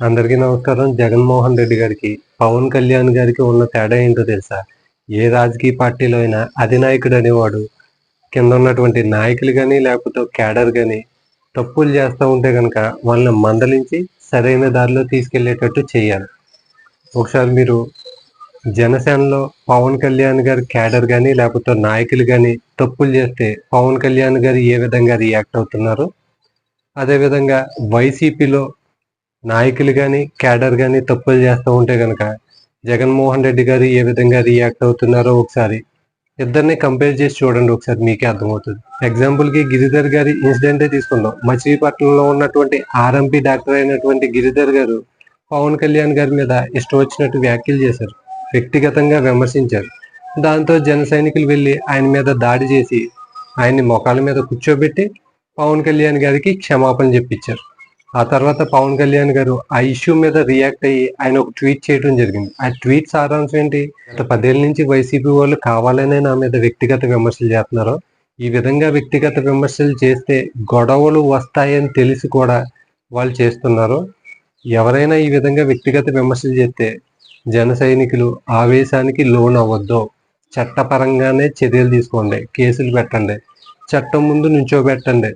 అందరికీ నమస్కారం. జగన్మోహన్ రెడ్డి గారికి పవన్ కళ్యాణ్ గారికి ఉన్న తేడా ఏంటో తెలుసా? ఏ రాజకీయ పార్టీలో అయినా అధినాయకుడు అనేవాడు కింద ఉన్నటువంటి నాయకులు కానీ లేకపోతే క్యాడర్ కానీ తప్పులు చేస్తూ ఉంటే కనుక వాళ్ళని మందలించి సరైన దారిలో తీసుకెళ్ళేటట్టు చేయాలి. ఒకసారి మీరు జనసేనలో పవన్ కళ్యాణ్ గారి క్యాడర్ కానీ లేకపోతే నాయకులు కానీ తప్పులు చేస్తే పవన్ కళ్యాణ్ గారు ఏ విధంగా రియాక్ట్ అవుతున్నారు? అదేవిధంగా వైసీపీలో నాయకులు కానీ క్యాడర్ కానీ తప్పులు చేస్తూ ఉంటే కనుక జగన్మోహన్ రెడ్డి గారు ఏ విధంగా రియాక్ట్ అవుతున్నారో ఒకసారి ఇద్దరిని కంపేర్ చేసి చూడండి ఒకసారి మీకే అర్థమవుతుంది. ఎగ్జాంపుల్కి గిరిధర్ గారి ఇన్సిడెంటే తీసుకుందాం. మచిలీపట్నంలో ఉన్నటువంటి ఆర్ఎంపీ డాక్టర్ అయినటువంటి గిరిధర్ గారు పవన్ కళ్యాణ్ గారి మీద ఇష్టం వచ్చినట్టు వ్యాఖ్యలు చేశారు. వ్యక్తిగతంగా విమర్శించారు. దాంతో జన సైనికులు వెళ్ళి ఆయన మీద దాడి చేసి ఆయన్ని మొఖాల మీద కూర్చోబెట్టి పవన్ కళ్యాణ్ గారికి క్షమాపణ చెప్పించారు ఆ తర్వాత పవన్ కళ్యాణ్ గారు ఆ ఇష్యూ మీద రియాక్ట్ అయ్యి ఆయన ఒక ట్వీట్ చేయడం జరిగింది. ఆ ట్వీట్ సారాంశం ఏంటి? గత పదేళ్ళ నుంచి వైసీపీ వాళ్ళు కావాలనే నా మీద వ్యక్తిగత విమర్శలు చేస్తున్నారు ఈ విధంగా వ్యక్తిగత విమర్శలు చేస్తే గొడవలు వస్తాయని తెలిసి కూడా వాళ్ళు చేస్తున్నారు ఎవరైనా ఈ విధంగా వ్యక్తిగత విమర్శలు చేస్తే జన సైనికులు ఆవేశానికి లోన్ అవ్వద్దు చట్టపరంగానే చర్యలు తీసుకోండి. కేసులు పెట్టండి. చట్టం ముందు నుంచోబెట్టండి.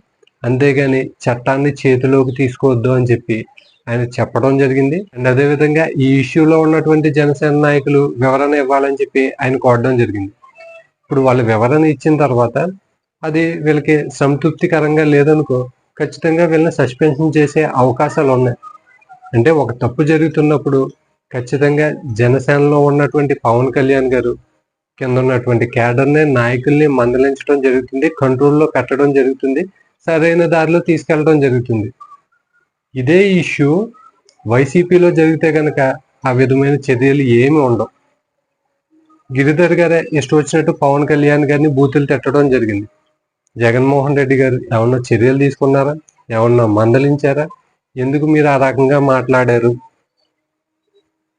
అంతేగాని చట్టాన్ని చేతిలోకి తీసుకోవద్దు అని చెప్పి ఆయన చెప్పడం జరిగింది. అండ్ అదేవిధంగా ఈ ఇష్యూలో ఉన్నటువంటి జనసేన నాయకులు వివరణ ఇవ్వాలని చెప్పి ఆయన కోరడం జరిగింది. ఇప్పుడు వాళ్ళు వివరణ ఇచ్చిన తర్వాత అది వీళ్ళకి సంతృప్తికరంగా లేదనుకో ఖచ్చితంగా వీళ్ళని సస్పెన్షన్ చేసే అవకాశాలు ఉన్నాయి. అంటే ఒక తప్పు జరుగుతున్నప్పుడు ఖచ్చితంగా జనసేనలో ఉన్నటువంటి పవన్ కళ్యాణ్ గారు కింద ఉన్నటువంటి క్యాడర్ని నాయకుల్ని మందలించడం జరుగుతుంది కంట్రోల్లో పెట్టడం జరుగుతుంది. సరైన దారిలో తీసుకెళ్ళడం జరుగుతుంది. ఇదే ఇష్యూ వైసీపీలో జరిగితే కనుక ఆ విధమైన చర్యలు ఏమి ఉండవు. గిరిధర్ గారే ఇష్టం వచ్చినట్టు పవన్ కళ్యాణ్ గారిని బూతులు తిట్టడం జరిగింది. జగన్మోహన్ రెడ్డి గారు ఏమన్నా చర్యలు తీసుకున్నారా? ఏమన్నా మందలించారా? ఎందుకు మీరు ఆ రకంగా మాట్లాడారు?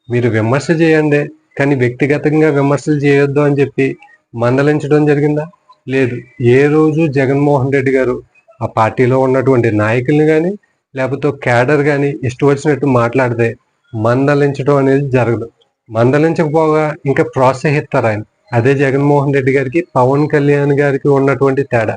మీరు విమర్శ చేయండి కానీ వ్యక్తిగతంగా విమర్శలు చేయొద్దు అని చెప్పి మందలించడం జరిగిందా? లేదు. ఏ రోజు జగన్మోహన్ రెడ్డి గారు ఆ పార్టీలో ఉన్నటువంటి నాయకుల్ని కానీ లేకపోతే క్యాడర్ కానీ ఇష్టం వచ్చినట్టు మాట్లాడితే మందలించడం అనేది జరగదు. మందలించకపోగా ఇంకా ప్రోత్సహిస్తారు ఆయన. అదే జగన్మోహన్ రెడ్డి గారికి పవన్ కళ్యాణ్ గారికి ఉన్నటువంటి తేడా.